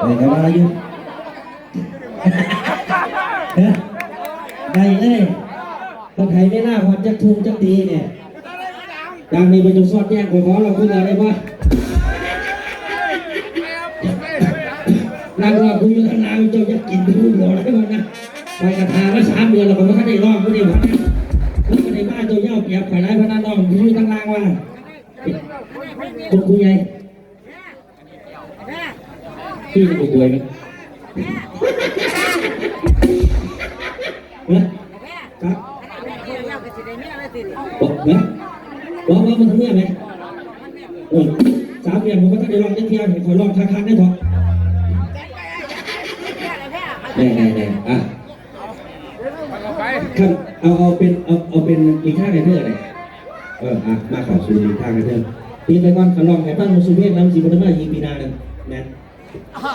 ไปกันมาอยู่เฮ้ยได้เลยคนไทยไม่น่าพอจักทุ่งจักตีเนี่ยดังนี้ไปจนซอดแยกไปขอเราคุยอะไรบ้างนั่งรอคุยกันนานเจ้าจะกินไปรู้หมดอะไรบ้างนะไปกระทามาสามเดือนเราก็ไม่ได้รอบไม่ได้หวังแล้วก็ในบ้านเจ้าเย่าเกียบไปไล่พนันน้องคุยตั้งล่างว่าคุณคุยไง พี่จะป่วยไหมครับบอกนะบอกว่ามันทำเนี่ยไหมเออสามเดือนผมก็ต้องได้ลองได้เที่ยวเห็นขอลองทางคันได้ถอะแน่แน่แน่อะครับเอาเอาเป็นเอาเอาเป็นอีกท่าไงเพื่ออะไรเอออะมาเขอสู่อีกท่าไงเพื่อปีไปก่อนขอลองแค่ตั้งมุสุเพียน้ำสีบันมายีปีนาหนึ่ง นะ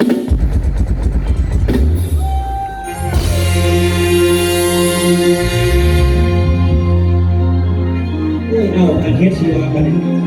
เอ้ยเอ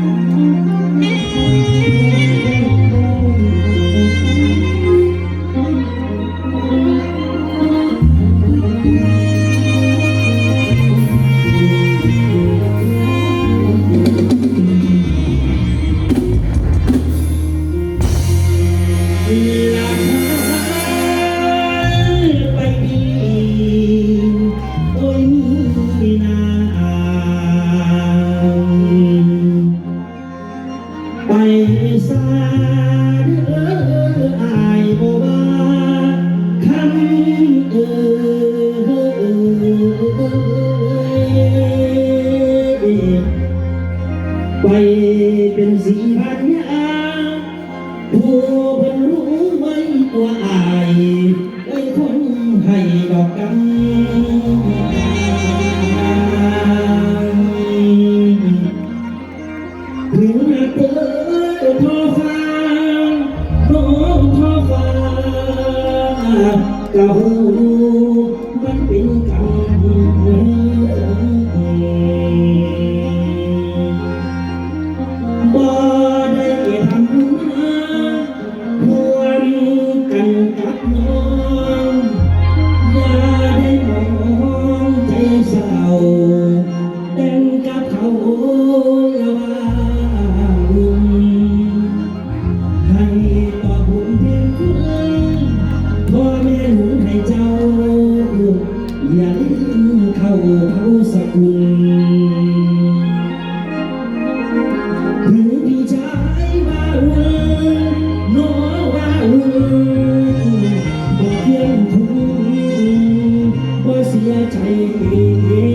บ่เ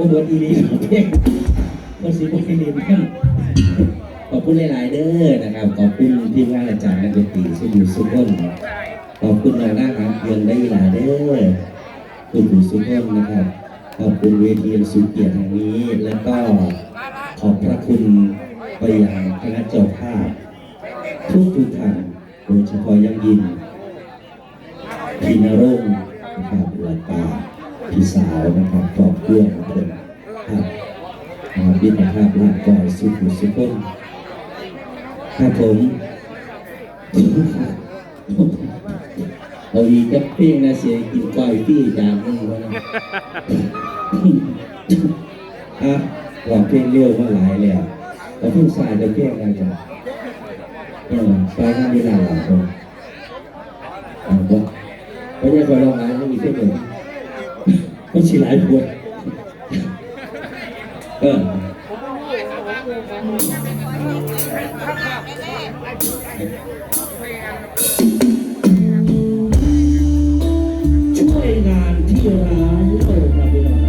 ก้งว่าเบิร์ดอีนีของเพลงก็สิบให้เรียนกันขอบคุณหลาย ๆ เด้อนะครับ ขอบคุณทีมงานอาจารย์นักดนตรีสุดอยู่สุขคนขอบคุณน้องหน้าครับเพียงได้หลายเด้อคุณผู้สุขคนนะครับ ขอบคุณเวทีสูงเกียรติแห่งนี้ แล้วก็ขอบพระคุณไปยังคณะเจ้าภาพทุกทุกท่านโดยเฉพาะยังยิ่งพี่นรงค์นะครับแล้วก็ พี่สาวนะครับครอบครัวของเพิ่นครับมาบินนะครับลาก่อยสุขุสุขุนครับผมเอาอีกกับเพลงนะเสียกินก้อยพี่จานนึงวะนะอะว่าเพลงเร็วมาหลายแล้วแต่เพิ่สายจะเพลงอะไรจ้ะเออไปงานที่ลาหลังคนอ่าบ่ไม่ใช่คนร้องไห้ไม่มีเพื่อนเลย มันสิหลายปวดเออช่วยงานที่ร้านเล่าครับพี่น้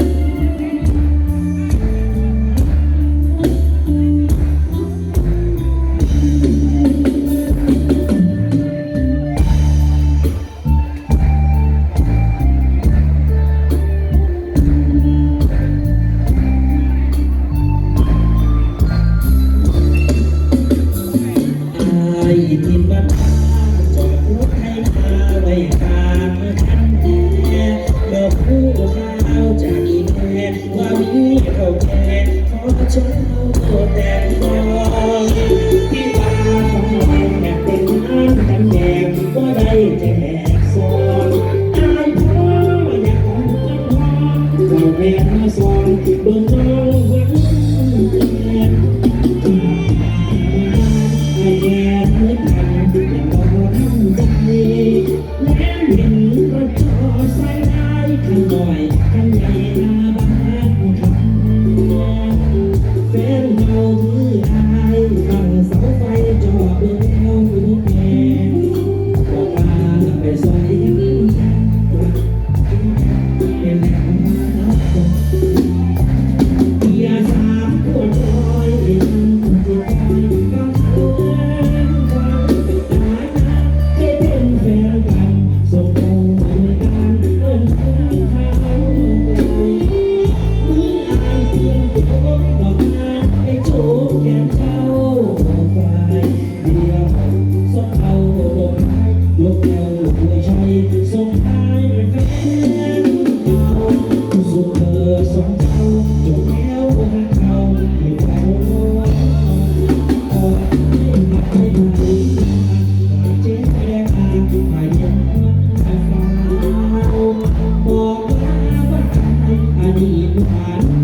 Thank you. ผ่าน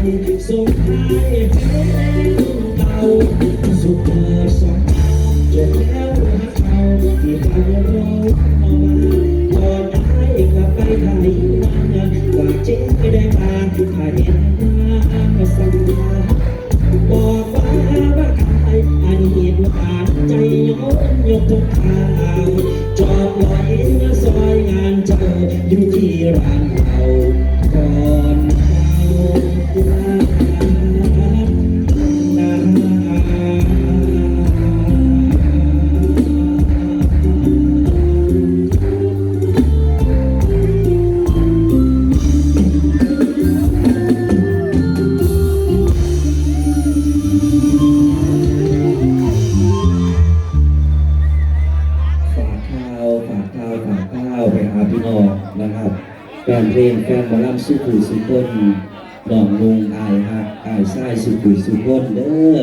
so high. สุขุยสุพนเด้อ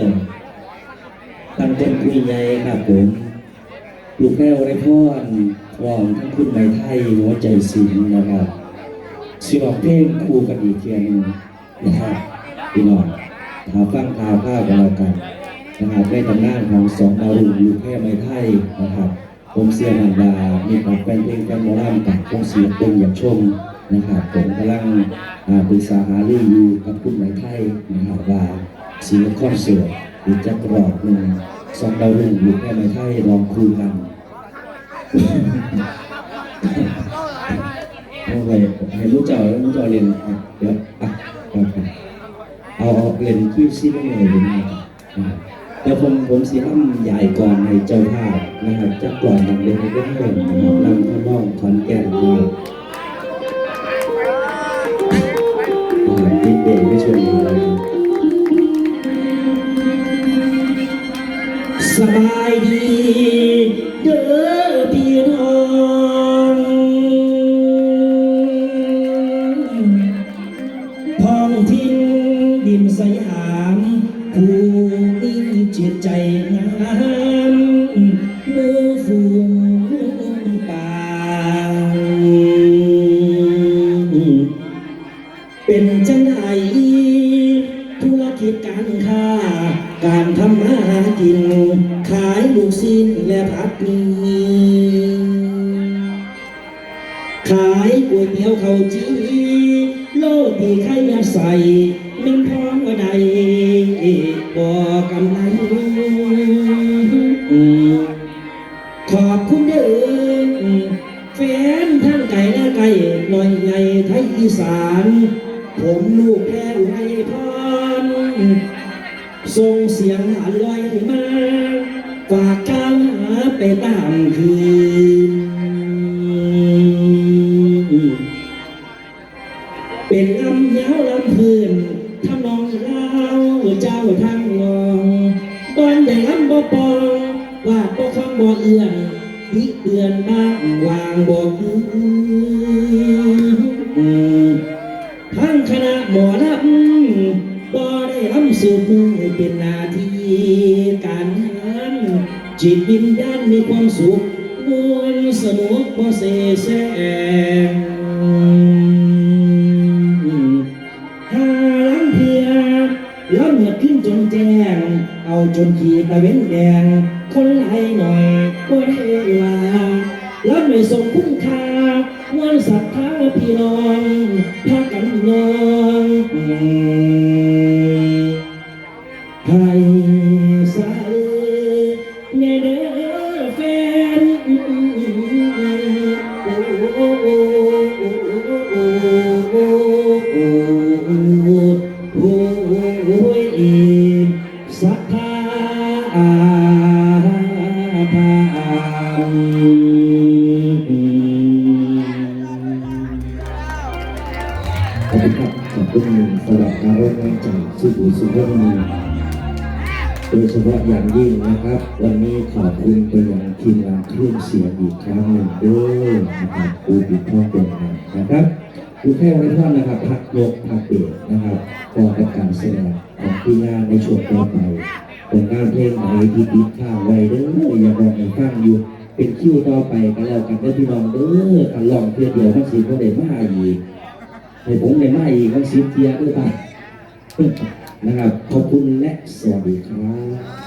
ตั้งต้นคุยใหญ่ครับผมลูกแก้วไรพรรองทั้งคุณไม้ไทยหัวใจสิงห์นะครับสิออกเพลงคู่กันอีกเทียนึงนะครับพี่น้องถาฟังข่าวข้ากันแล้วกันนะครับในตำนานของสองดาวรุ่งลูกแค่ไม้ไทยนะครับผมเสียนันดามีความแฟนเพลงแฟนหมอลำกับวงเสียงตรงอยากชม นะครับผมกำลังอ่าปรึกษาหารืออยู่กับคุณไม้ไทยนะครับว่าสียงคอเสิร์ตหรือจะกรอบหนึ่งสองดาวรุ่งลูกแค่ไม้ไทยลองคุยกันเอาไปให้รู้เจ้าแล้วรู้เจ้าเรียนเดี๋ยวอะเอาเอาเรียนคิวซี่ไม่เลยเป็นไงครับเดี๋ยวผมผมสีห้ำใหญ่ก่อนในเจ้าภาพนะครับจะก่อนอย่างเดียวก็ให้นะครับนำข้าวน่องขอนแก่นนะ สบายดี เด้อพี่น้องำมาหากิน ขายลูกชิ้นและผัดหมีขายก๋วยเตี๋ยวเขาจีโลตีไข่ยาใส่มินพร้อมว่าใดบอกกำไรขอบคุณเด้อแฟนทั้งไก่และไก่ลอยใหญ่ไทยอีสาน ส่งเสียงหาลอยมาฝาก้าวหาไปตามคืน จิตวิญญาณมีความสุขมวลสนุกบ่เสแสงหาลังเพียแล้วเหนือขึ้นจนแจ้ง เอาจนขีตะเว้นแดง คนไหลหน่อยก็ได้ว่าแล้วไม่สมคุณค่าวันศรัทธาพี่น้องพากันนอง ใขอบคุณไปยังทีมงานเครื่องเสียงอีกครั้งหนึ่งด้วยนะครับครูปิดท่อเป็นนะครับคือแค่ไว้ท่านนะครับพักยกพักเบรกนะครับก่อนกับการแสดงของทีมงานในช่วงต่อไปผลงานเพลงไหนที่ติดข้างไว้เด้ออย่าบอกให้ฟังอยู่เป็นคิวต่อไปกันแล้วกันเด้อพี่น้องเด้อกันลองเพื่อเดียวมันสิบ่ได้มาอีกให้ผมได้มาอีกมันสิเทียด้วยป่ะนะครับขอบคุณและสวัสดีครับ